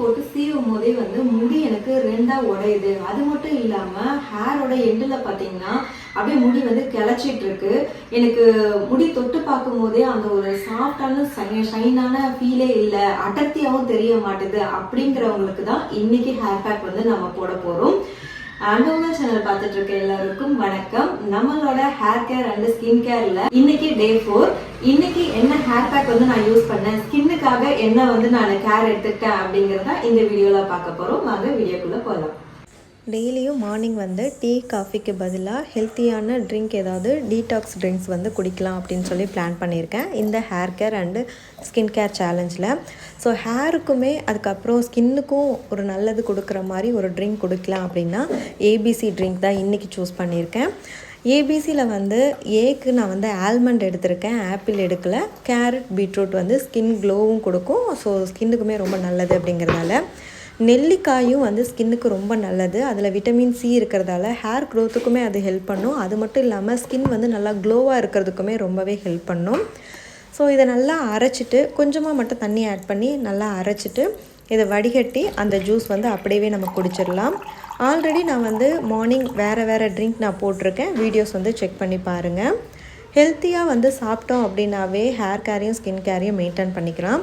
போட்டு சீவும் போதே வந்து முடி எனக்கு ரெண்டா உடையுது. அது மட்டும் இல்லாம ஹேரோட எண்டில் பாத்தீங்கன்னா அப்படியே முடி வந்து கிளச்சிட்டு இருக்கு. எனக்கு முடி தொட்டு பார்க்கும் போதே அந்த ஒரு சாஃப்டான ஷைனான ஃபீலே இல்லை. அடர்த்தியாவும் தெரிய மாட்டுது. அப்படிங்கிறவங்களுக்கு தான் இன்னைக்கு ஹேர் பேக் வந்து நம்ம போட போறோம். அண்டோனா சேனல் பார்த்துட்டு இருக்க எல்லாருக்கும் வணக்கம். நம்மளோட ஹேர் கேர் அண்ட் ஸ்கின் கேர்ல இன்னைக்கு டே ஃபோர் இன்னைக்கு என்ன ஹேர் பேக் வந்து நான் யூஸ் பண்ணேன்? ஸ்கின்னுக்காக என்ன வந்து நான் கேர் எடுத்துக்கிட்டேன் அப்படிங்கறத இந்த வீடியோல பார்க்க போறோம். வாங்க வீடியோக்குள்ள போகலாம் டெய்லியும் மார்னிங் வந்து டீ காஃபிக்கு பதிலாக ஹெல்த்தியான ட்ரிங்க் ஏதாவது டீடாக்ஸ் ட்ரிங்க்ஸ் வந்து குடிக்கலாம் அப்படின்னு சொல்லி பிளான் பண்ணியிருக்கேன். இந்த hair care and skin care சேலஞ்சில் so ஹேருக்குமே அதுக்கப்புறம் ஸ்கின்னுக்கும் ஒரு நல்லது கொடுக்குற மாதிரி ஒரு ட்ரிங்க் கொடுக்கலாம் அப்படின்னா ஏபிசி ட்ரிங்க் தான் இன்றைக்கி சூஸ் பண்ணியிருக்கேன். ஏபிசியில் வந்து ஏக்கு நான் வந்து ஆல்மண்ட் எடுத்திருக்கேன் ஆப்பிள் எடுக்கலை. கேரட் பீட்ரூட் வந்து ஸ்கின் க்ளோவும் கொடுக்கும். ஸோ ஸ்கின்னுக்குமே ரொம்ப நல்லது அப்படிங்கிறதால. நெல்லிக்காயும் வந்து ஸ்கின்னுக்கு ரொம்ப நல்லது. அதில் விட்டமின் சி இருக்கிறதால ஹேர் க்ரோத்துக்குமே அது ஹெல்ப் பண்ணும். அது மட்டும் இல்லாமல் ஸ்கின் வந்து நல்லா க்ளோவாக இருக்கிறதுக்குமே ரொம்பவே ஹெல்ப் பண்ணும். ஸோ இதை நல்லா அரைச்சிட்டு கொஞ்சமாக மட்டும் தண்ணி ஆட் பண்ணி நல்லா அரைச்சிட்டு இதை வடிகட்டி அந்த ஜூஸ் வந்து அப்படியே நம்ம குடிச்சிடலாம். ஆல்ரெடி நான் வந்து மார்னிங் வேறு வேறு ட்ரிங்க் நான் போட்டிருக்கேன். வீடியோஸ் வந்து செக் பண்ணி பாருங்கள் ஹெல்த்தியாக வந்து சாப்பிட்டோம் அப்படின்னாவே ஹேர் கேரையும் ஸ்கின் கேரையும் மெயின்டைன் பண்ணிக்கலாம்.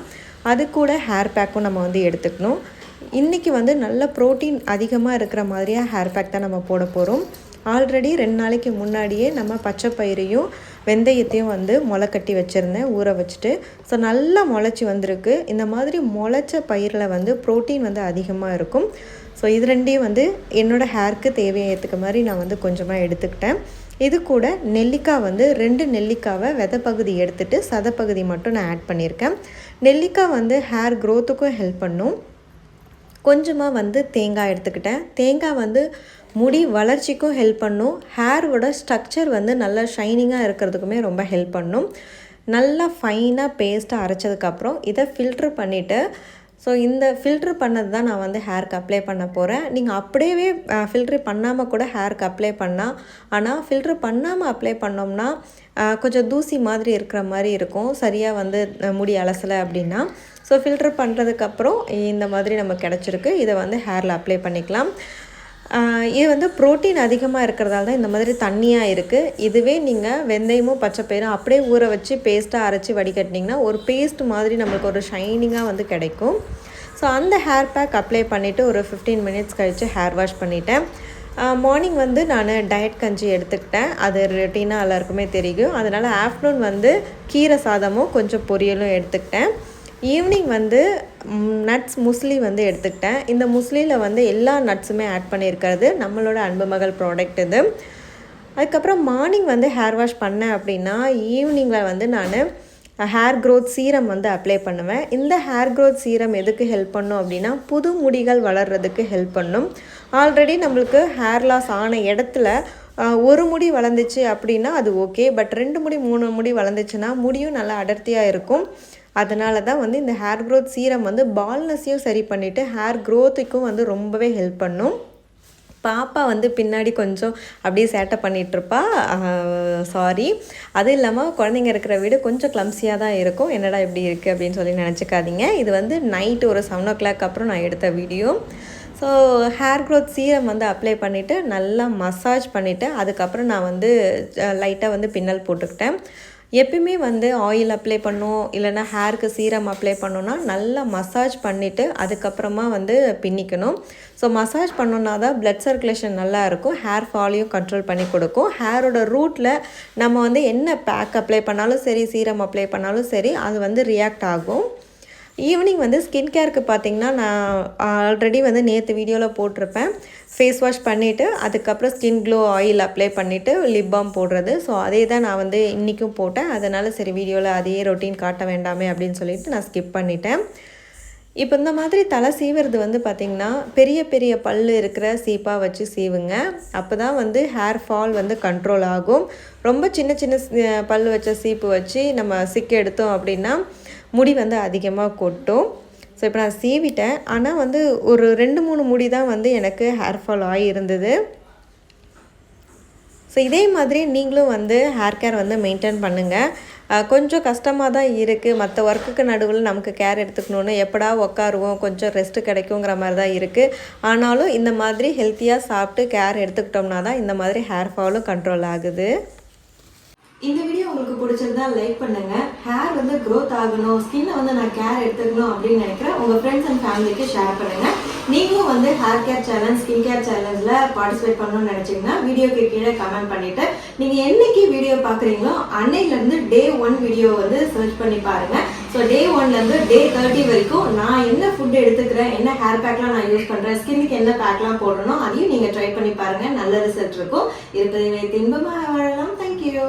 அது கூட ஹேர் பேக்கும் நம்ம வந்து எடுத்துக்கணும். இன்றைக்கி வந்து நல்ல ப்ரோட்டீன் அதிகமாக இருக்கிற மாதிரியாக ஹேர் பேக் தான் நம்ம போட போகிறோம் ஆல்ரெடி ரெண்டு நாளைக்கு முன்னாடியே நம்ம பச்சை பயிரையும் வெந்தயத்தையும் வந்து முளை கட்டி வச்சுருந்தேன். ஊற வச்சுட்டு. ஸோ நல்லா முளைச்சி வந்திருக்கு. இந்த மாதிரி முளைச்ச பயிரில் வந்து ப்ரோட்டீன் வந்து அதிகமாக இருக்கும். ஸோ இது ரெண்டையும் வந்து என்னோடய ஹேருக்கு தேவையத்துக்கு மாதிரி நான் வந்து கொஞ்சமாக எடுத்துக்கிட்டேன். இது கூட நெல்லிக்காய் வந்து ரெண்டு நெல்லிக்காவை வெதை பகுதி எடுத்துகிட்டு சதப்பகுதி மட்டும் நான் ஆட் பண்ணியிருக்கேன். நெல்லிக்காய் வந்து ஹேர் க்ரோத்துக்கும் ஹெல்ப் பண்ணும். கொஞ்சமாக வந்து தேங்காய் எடுத்துக்கிட்டேன். தேங்காய் வந்து முடி வளர்ச்சிக்கும் ஹெல்ப் பண்ணும். ஹேரோட ஸ்ட்ரக்சர் வந்து நல்லா ஷைனிங்காக இருக்கிறதுக்குமே ரொம்ப ஹெல்ப் பண்ணும். நல்லா ஃபைனாக பேஸ்ட்டாக அரைச்சதுக்கப்புறம் இதை ஃபில்ட்ரு பண்ணிவிட்டு ஸோ இந்த ஃபில்ட்ரு பண்ணது தான் நான் வந்து ஹேருக்கு அப்ளை பண்ண போகிறேன் நீங்கள் அப்படியே ஃபில்ட்ரு பண்ணாமல் கூட ஹேருக்கு அப்ளை பண்ணால் ஆனால் ஃபில்ட்ரு பண்ணாமல் அப்ளை பண்ணோம்னா கொஞ்சம் தூசி மாதிரி இருக்கிற மாதிரி இருக்கும். சரியாக வந்து முடி அலசலை அப்படின்னா. ஸோ ஃபில்ட்ரு பண்ணுறதுக்கப்புறம் இந்த மாதிரி நம்ம கிடச்சிருக்கு. இதை வந்து ஹேரில் அப்ளை பண்ணிக்கலாம். இது வந்து ப்ரோட்டீன் அதிகமாக இருக்கிறதால தான் இந்த மாதிரி தண்ணியாக இருக்குது இதுவே நீங்கள் வெந்தயமும் பச்சைப்பயிரும் அப்படியே ஊற வச்சு பேஸ்ட்டாக அரைச்சி வடிகட்டினீங்கன்னா ஒரு பேஸ்ட் மாதிரி நம்மளுக்கு ஒரு ஷைனிங்காக வந்து கிடைக்கும். ஸோ அந்த ஹேர் பேக் அப்ளை பண்ணிவிட்டு ஒரு ஃபிஃப்டீன் மினிட்ஸ் கழித்து ஹேர் வாஷ் பண்ணிவிட்டேன் மார்னிங் வந்து நான் டயட் கஞ்சி எடுத்துக்கிட்டேன். அது ரொட்டீனாக எல்லாருக்குமே தெரியும். அதனால் ஆஃப்டர்நூன் வந்து கீரை சாதமும் கொஞ்சம் பொரியலும் எடுத்துக்கிட்டேன். ஈவினிங் வந்து நட்ஸ் முஸ்லி வந்து எடுத்துக்கிட்டேன். இந்த முஸ்லியில் வந்து எல்லா நட்ஸுமே ஆட் பண்ணியிருக்கிறது. நம்மளோட அன்பு மகள் ப்ராடக்ட் இது. அதுக்கப்புறம் மார்னிங் வந்து ஹேர் வாஷ் பண்ணேன் அப்படின்னா ஈவினிங்கில் வந்து நான் ஹேர் க்ரோத் சீரம் வந்து அப்ளை பண்ணுவேன். இந்த ஹேர் க்ரோத் சீரம் எதுக்கு ஹெல்ப் பண்ணும் அப்படின்னா புது முடிகள் வளர்கிறதுக்கு ஹெல்ப் பண்ணும். ஆல்ரெடி நம்மளுக்கு ஹேர் லாஸ் ஆன இடத்துல ஒரு முடி வளர்ந்துச்சு அப்படின்னா அது ஓகே பட் ரெண்டு முடி மூணு முடி வளர்ந்துச்சுன்னா முடியும் நல்லா அடர்த்தியாக இருக்கும். அதனால தான் வந்து இந்த ஹேர் க்ரோத் சீரம் வந்து பால்னஸையும் சரி பண்ணிவிட்டு ஹேர் க்ரோத்துக்கும் வந்து ரொம்பவே ஹெல்ப் பண்ணும். பாப்பா வந்து பின்னாடி கொஞ்சம் அப்படியே சேட்டை பண்ணிகிட்ருப்பா சாரி அது இல்லாமல் குழந்தைங்க இருக்கிற வீடு கொஞ்சம் க்ளம்ஸியாக தான் இருக்கும். என்னடா இப்படி இருக்குது அப்படின்னு சொல்லி நினச்சிக்காதீங்க. இது வந்து நைட்டு ஒரு செவன் ஓ கிளாக் அப்புறம் நான் எடுத்த video so hair growth serum வந்து அப்ளை பண்ணிவிட்டு நல்லா மசாஜ் பண்ணிவிட்டு அதுக்கப்புறம் நான் வந்து லைட்டாக வந்து பின்னல் போட்டுக்கிட்டேன். எப்பயுமே வந்து ஆயில் அப்ளை பண்ணோம் இல்லைனா ஹேருக்கு சீரம் அப்ளை பண்ணோன்னா நல்லா மசாஜ் பண்ணிவிட்டு அதுக்கப்புறமா வந்து பின்னிக்கணும். ஸோ மசாஜ் பண்ணோன்னா தான் ப்ளட் சர்க்குலேஷன் நல்லாயிருக்கும் ஹேர் ஃபாலையும் கண்ட்ரோல் பண்ணி கொடுக்கும். ஹேரோட ரூட்டில் நம்ம வந்து என்ன பேக் அப்ளை பண்ணாலும் சரி சீரம் அப்ளை பண்ணாலும் சரி அது வந்து ரியாக்ட் ஆகும். ஈவினிங் வந்து ஸ்கின் கேருக்கு பார்த்திங்கன்னா நான் ஆல்ரெடி வந்து நேற்று வீடியோவில் போட்டிருப்பேன். ஃபேஸ் வாஷ் பண்ணிவிட்டு அதுக்கப்புறம் ஸ்கின் க்ளோ ஆயில் அப்ளை பண்ணிவிட்டு லிப் பாம் போடுறது. ஸோ அதே தான் நான் வந்து இன்றைக்கும் போட்டேன். அதனால் சரி வீடியோவில் அதே ரொட்டீன் காட்ட வேண்டாமே அப்படின்னு சொல்லிட்டு நான் ஸ்கிப் பண்ணிட்டேன். இப்போ இந்த மாதிரி தலை சீவுறது வந்து பார்த்திங்கன்னா பெரிய பெரிய பல் இருக்கிற சீப்பாக வச்சு சீவுங்க. அப்போ தான் வந்து ஹேர் ஃபால் வந்து கண்ட்ரோல் ஆகும். ரொம்ப சின்ன சின்ன பல் வச்ச சீப்பு வச்சு நம்ம சிக்க எடுத்தோம் அப்படின்னா முடி வந்து அதிகமாக கொட்டும். ஸோ இப்போ நான் சீவிட்டேன். ஆனால் வந்து ஒரு ரெண்டு மூணு முடி தான் வந்து எனக்கு ஹேர் ஃபால் ஆகி இருந்தது ஸோ இதே மாதிரி நீங்களும் வந்து ஹேர் கேர் வந்து மெயின்டைன் பண்ணுங்கள் கொஞ்சம் கஷ்டமாக தான் இருக்குது மற்ற ஒர்க்குக்கு நடுவில் நமக்கு கேர் எடுத்துக்கணுன்னு எப்படா உக்காருவோம்? கொஞ்சம் ரெஸ்ட்டு கிடைக்குங்கிற மாதிரி தான் இருக்குது ஆனாலும் இந்த மாதிரி ஹெல்த்தியாக சாப்பிட்டு கேர் எடுத்துக்கிட்டோம்னா தான் இந்த மாதிரி ஹேர் ஃபாலும் கண்ட்ரோல் ஆகுது. இந்த வீடியோ உங்களுக்கு பிடிச்சிருந்தா லைக் பண்ணுங்க. ஹேர் வந்து க்ரோத் ஆகணும். ஸ்கின்னை வந்து நான் கேர் எடுத்துக்கணும் அப்படின்னு நினைக்கிறேன். உங்க ஃப்ரெண்ட்ஸ் அண்ட் ஃபேமிலிக்கு ஷேர் பண்ணுங்க. நீங்களும் வந்து hair care challenge skin care சேலஞ்சில் participate பண்ணணும்னு நினச்சிங்கன்னா வீடியோக்கு கீழே கமெண்ட் பண்ணிவிட்டு நீங்கள் என்னைக்கு வீடியோ பார்க்குறீங்களோ அன்னையிலேருந்து டே ஒன் வீடியோ வந்து சர்ச் பண்ணி பாருங்கள் ஸோ டே ஒன்லேருந்து டே தேர்ட்டி வரைக்கும் நான் என்ன ஃபுட் எடுத்துக்கிறேன் என்ன ஹேர் பேக்லாம் நான் யூஸ் பண்ணுறேன் ஸ்கின்னுக்கு என்ன பேக்லாம் போடணும் அதையும் நீங்கள் ட்ரை பண்ணி பாருங்கள் நல்ல ரிசல்ட் இருக்கும். இருப்பதை வைத்து இன்பமாக வாழலாம். தேங்க்யூ